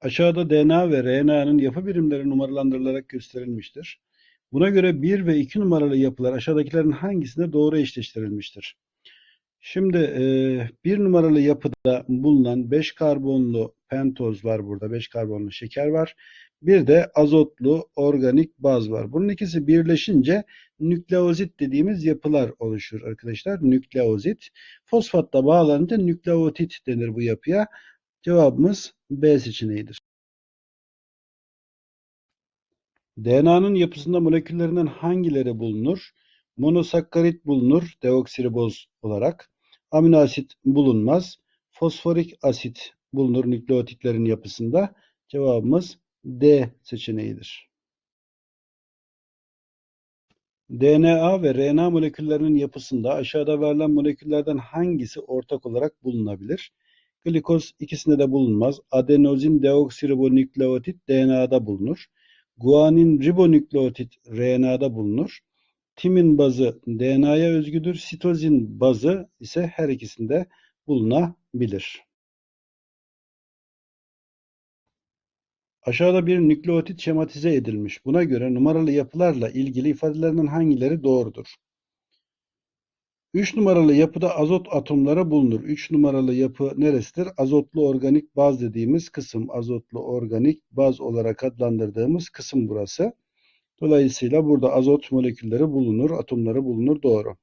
Aşağıda DNA ve RNA'nın yapı birimleri numaralandırılarak gösterilmiştir. Buna göre 1 ve 2 numaralı yapılar aşağıdakilerin hangisinde doğru eşleştirilmiştir? Şimdi e, bir numaralı yapıda bulunan 5 karbonlu pentoz var burada. 5 karbonlu şeker var. Bir de azotlu organik baz var. Bunun ikisi birleşince nükleozit dediğimiz yapılar oluşur arkadaşlar. Nükleozit. Fosfatla bağlanınca nükleotit denir bu yapıya. Cevabımız B seçeneğidir. DNA'nın yapısında moleküllerinden hangileri bulunur? Monosakkarit bulunur deoksiriboz olarak. Amino asit bulunmaz. Fosforik asit bulunur nükleotitlerin yapısında. Cevabımız D seçeneğidir. DNA ve RNA moleküllerinin yapısında aşağıda verilen moleküllerden hangisi ortak olarak bulunabilir? Glikoz ikisinde de bulunmaz. Adenozin deoksiribonükleotit DNA'da bulunur. Guanin ribonükleotit RNA'da bulunur. Timin bazı DNA'ya özgüdür. Sitozin bazı ise her ikisinde bulunabilir. Aşağıda bir nükleotit şematize edilmiş. Buna göre numaralı yapılarla ilgili ifadelerinin hangileri doğrudur? 3 numaralı yapıda azot atomları bulunur. 3 numaralı yapı neresidir? Azotlu organik baz dediğimiz kısım. Azotlu organik baz olarak adlandırdığımız kısım burası. Dolayısıyla burada azot molekülleri bulunur, atomları bulunur. Doğru.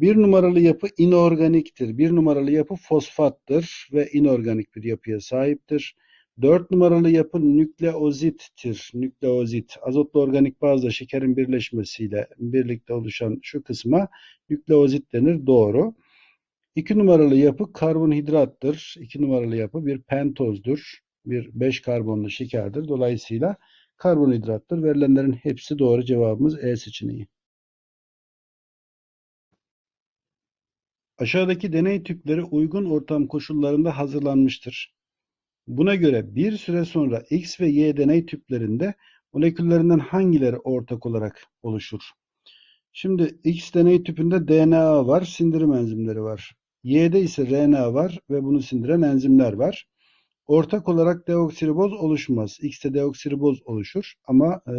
Bir numaralı yapı inorganiktir. Bir numaralı yapı fosfattır ve inorganik bir yapıya sahiptir. Dört numaralı yapı nükleozittir. Nükleozit, azotlu organik bazla şekerin birleşmesiyle birlikte oluşan şu kısma nükleozit denir. Doğru. İki numaralı yapı karbonhidrattır. İki numaralı yapı bir pentozdur. Bir beş karbonlu şekerdir. Dolayısıyla karbonhidrattır. Verilenlerin hepsi doğru. Cevabımız E seçeneği. Aşağıdaki deney tüpleri uygun ortam koşullarında hazırlanmıştır. Buna göre bir süre sonra X ve Y deney tüplerinde moleküllerinden hangileri ortak olarak oluşur? Şimdi X deney tüpünde DNA var, sindirim enzimleri var. Y'de ise RNA var ve bunu sindiren enzimler var. Ortak olarak deoksiriboz oluşmaz. X'te deoksiriboz oluşur ama e,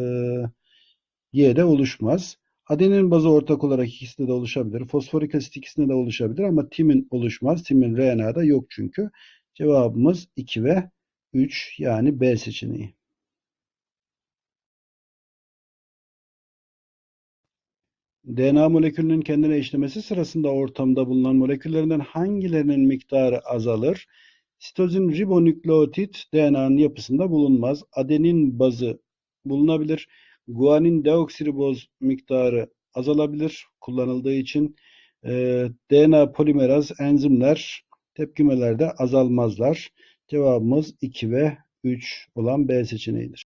Y'de oluşmaz. Adenin bazı ortak olarak ikisinde de oluşabilir. Fosforik asit ikisinde de oluşabilir ama timin oluşmaz. Timin RNA'da yok çünkü. Cevabımız 2 ve 3 yani B seçeneği. DNA molekülünün kendine eşlemesi sırasında ortamda bulunan moleküllerinden hangilerinin miktarı azalır? Sitozin ribonükleotit DNA'nın yapısında bulunmaz. Adenin bazı bulunabilir. Guanin deoksiriboz miktarı azalabilir kullanıldığı için. E, DNA polimeraz enzimler tepkimelerde azalmazlar. Cevabımız 2 ve 3 olan B seçeneğidir.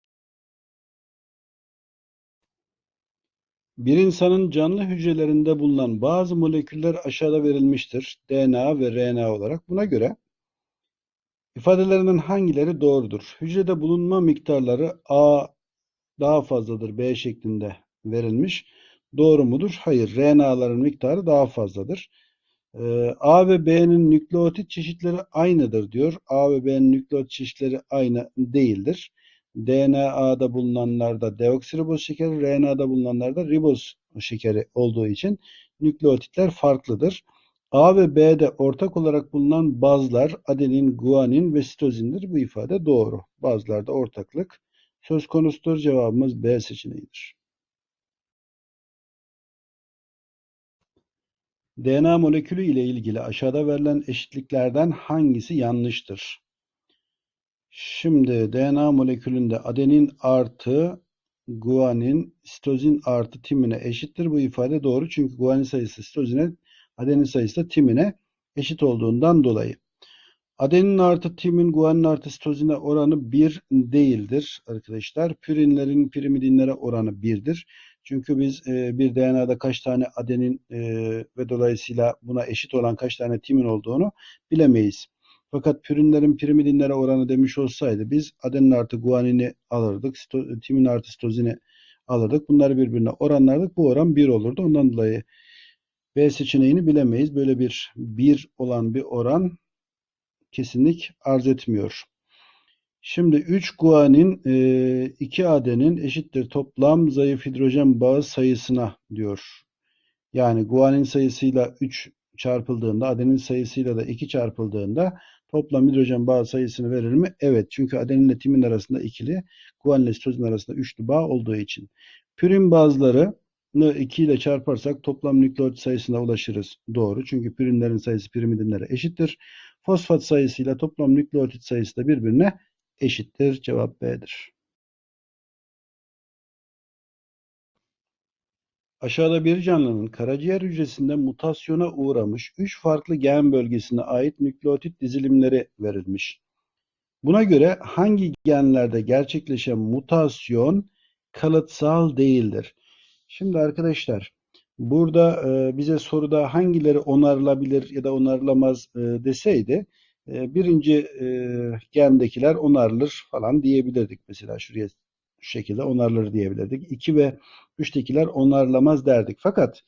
Bir insanın canlı hücrelerinde bulunan bazı moleküller aşağıda verilmiştir. DNA ve RNA olarak. Buna göre ifadelerinden hangileri doğrudur? Hücrede bulunma miktarları A daha fazladır B şeklinde verilmiş. Doğru mudur? Hayır. RNA'ların miktarı daha fazladır. Ee, A ve B'nin nükleotit çeşitleri aynıdır diyor. A ve B'nin nükleotit çeşitleri aynı değildir. DNA'da bulunanlarda deoksiriboz şekeri, RNA'da bulunanlarda riboz şekeri olduğu için nükleotitler farklıdır. A ve B'de ortak olarak bulunan bazlar adenin, guanin ve sitozindir. Bu ifade doğru. Bazlarda ortaklık söz konusudur. Cevabımız B seçeneğidir. DNA molekülü ile ilgili aşağıda verilen eşitliklerden hangisi yanlıştır? Şimdi DNA molekülünde adenin artı guanin sitozin artı timine eşittir. Bu ifade doğru çünkü guanin sayısı sitozine, adenin sayısı da timine eşit olduğundan dolayı. Adenin artı timin guanin artı sitozine oranı 1 değildir arkadaşlar. Pürinlerin pirimidinlere oranı 1'dir. Çünkü biz e, bir DNA'da kaç tane adenin e, ve dolayısıyla buna eşit olan kaç tane timin olduğunu bilemeyiz. Fakat pürinlerin pirimidinlere oranı demiş olsaydı biz adenin artı guanini alırdık, timin artı sitozini alırdık. Bunları birbirine oranlardık. Bu oran 1 olurdu. Ondan dolayı B seçeneğini bilemeyiz. Böyle bir 1 olan bir oran kesinlik arz etmiyor. Şimdi 3 guanin e, 2 adenin eşittir toplam zayıf hidrojen bağı sayısına diyor. Yani guanin sayısıyla 3 çarpıldığında adenin sayısıyla da 2 çarpıldığında toplam hidrojen bağı sayısını verir mi? Evet. Çünkü adenin ile timin arasında ikili, guanin ile sitozin arasında üçlü bağ olduğu için. Pürin bazları 2 ile çarparsak toplam nükleotit sayısına ulaşırız. Doğru. Çünkü pürinlerin sayısı pirimidinlere eşittir. Fosfat sayısıyla toplam nükleotit sayısı da birbirine eşittir. Cevap B'dir. Aşağıda bir canlının karaciğer hücresinde mutasyona uğramış 3 farklı gen bölgesine ait nükleotit dizilimleri verilmiş. Buna göre hangi genlerde gerçekleşen mutasyon kalıtsal değildir? Şimdi arkadaşlar burada bize soruda hangileri onarılabilir ya da onarılamaz deseydi e, birinci e, gendekiler onarılır falan diyebilirdik. Mesela şuraya şu şekilde onarılır diyebilirdik. 2 ve 3'tekiler onarılamaz derdik. Fakat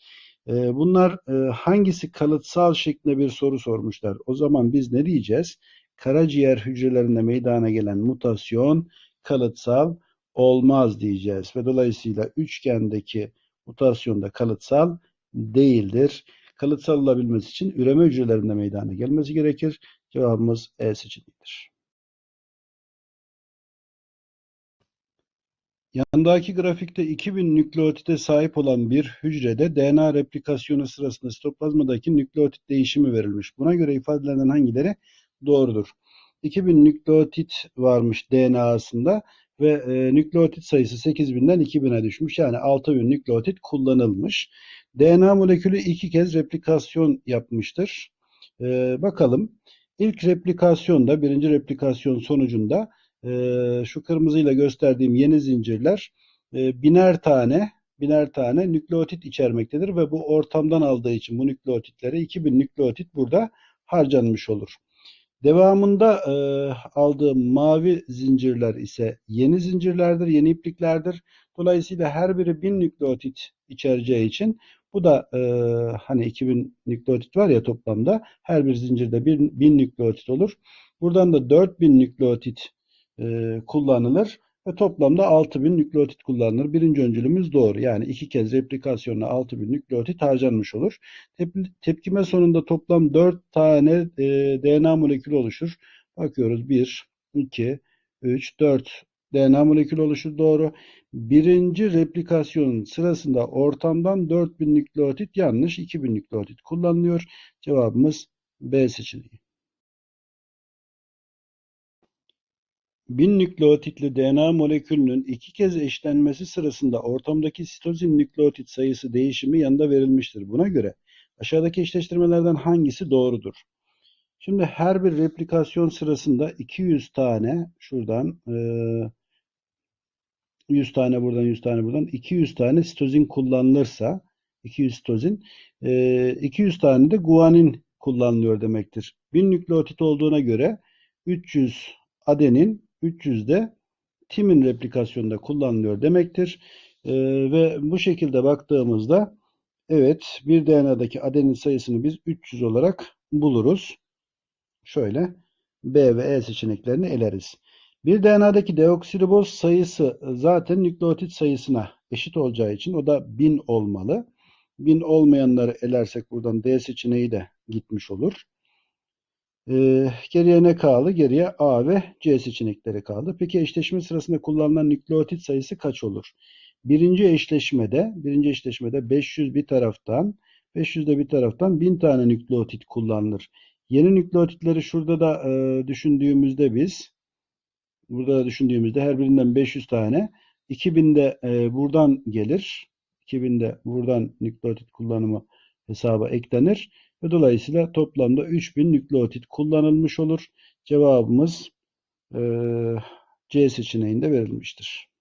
e, bunlar e, hangisi kalıtsal şeklinde bir soru sormuşlar. O zaman biz ne diyeceğiz? Karaciğer hücrelerinde meydana gelen mutasyon kalıtsal olmaz diyeceğiz. Ve dolayısıyla üçgendeki mutasyon da kalıtsal değildir. Kalıtsal olabilmesi için üreme hücrelerinde meydana gelmesi gerekir. Cevabımız E seçeneğidir. Yandaki grafikte 2000 nükleotide sahip olan bir hücrede DNA replikasyonu sırasında sitoplazmadaki nükleotit değişimi verilmiş. Buna göre ifadelerinden hangileri doğrudur? 2000 nükleotit varmış DNA'sında ve e, nükleotit sayısı 8000'den 2000'e düşmüş. Yani 6000 nükleotit kullanılmış. DNA molekülü iki kez replikasyon yapmıştır. E, bakalım. İlk replikasyonda, birinci replikasyon sonucunda e, şu kırmızıyla gösterdiğim yeni zincirler e, biner tane biner tane nükleotit içermektedir ve bu ortamdan aldığı için bu nükleotitleri 2000 nükleotit burada harcanmış olur. Devamında e, aldığım mavi zincirler ise yeni zincirlerdir, yeni ipliklerdir. Dolayısıyla her biri 1000 nükleotit içereceği için bu da e, hani 2000 nükleotit var ya toplamda her bir zincirde 1000 nükleotit olur. Buradan da 4000 nükleotit e, kullanılır ve toplamda 6000 nükleotit kullanılır. Birinci öncülümüz doğru. Yani iki kez replikasyonla 6000 nükleotit harcanmış olur. Tep tepkime sonunda toplam 4 tane e, DNA molekülü oluşur. Bakıyoruz 1, 2, 3, 4 DNA molekülü oluşur. Doğru. Birinci replikasyonun sırasında ortamdan 4000 nükleotit yanlış 2000 nükleotit kullanılıyor. Cevabımız B seçeneği. 1000 nükleotitli DNA molekülünün iki kez eşlenmesi sırasında ortamdaki sitozin nükleotit sayısı değişimi yanında verilmiştir. Buna göre aşağıdaki eşleştirmelerden hangisi doğrudur? Şimdi her bir replikasyon sırasında 200 tane şuradan 100 tane buradan 100 tane buradan 200 tane sitozin kullanılırsa 200 sitozin 200 tane de guanin kullanılıyor demektir. 1000 nükleotit olduğuna göre 300 adenin 300'de timin replikasyonunda kullanılıyor demektir. E, ve bu şekilde baktığımızda evet bir DNA'daki adenin sayısını biz 300 olarak buluruz. Şöyle B ve E seçeneklerini eleriz. Bir DNA'daki deoksiriboz sayısı zaten nükleotit sayısına eşit olacağı için o da 1000 olmalı. 1000 olmayanları elersek buradan D seçeneği de gitmiş olur. Ee, geriye ne kaldı? Geriye A ve C seçenekleri kaldı. Peki eşleşme sırasında kullanılan nükleotit sayısı kaç olur? Birinci eşleşmede, birinci eşleşmede 500 bir taraftan, 500 de bir taraftan 1000 tane nükleotit kullanılır. Yeni nükleotitleri şurada da e, düşündüğümüzde biz, burada da düşündüğümüzde her birinden 500 tane, 2000 de e, buradan gelir. 2000 de buradan nükleotit kullanımı hesaba eklenir. Ve dolayısıyla toplamda 3000 nükleotit kullanılmış olur. Cevabımız e, C seçeneğinde verilmiştir.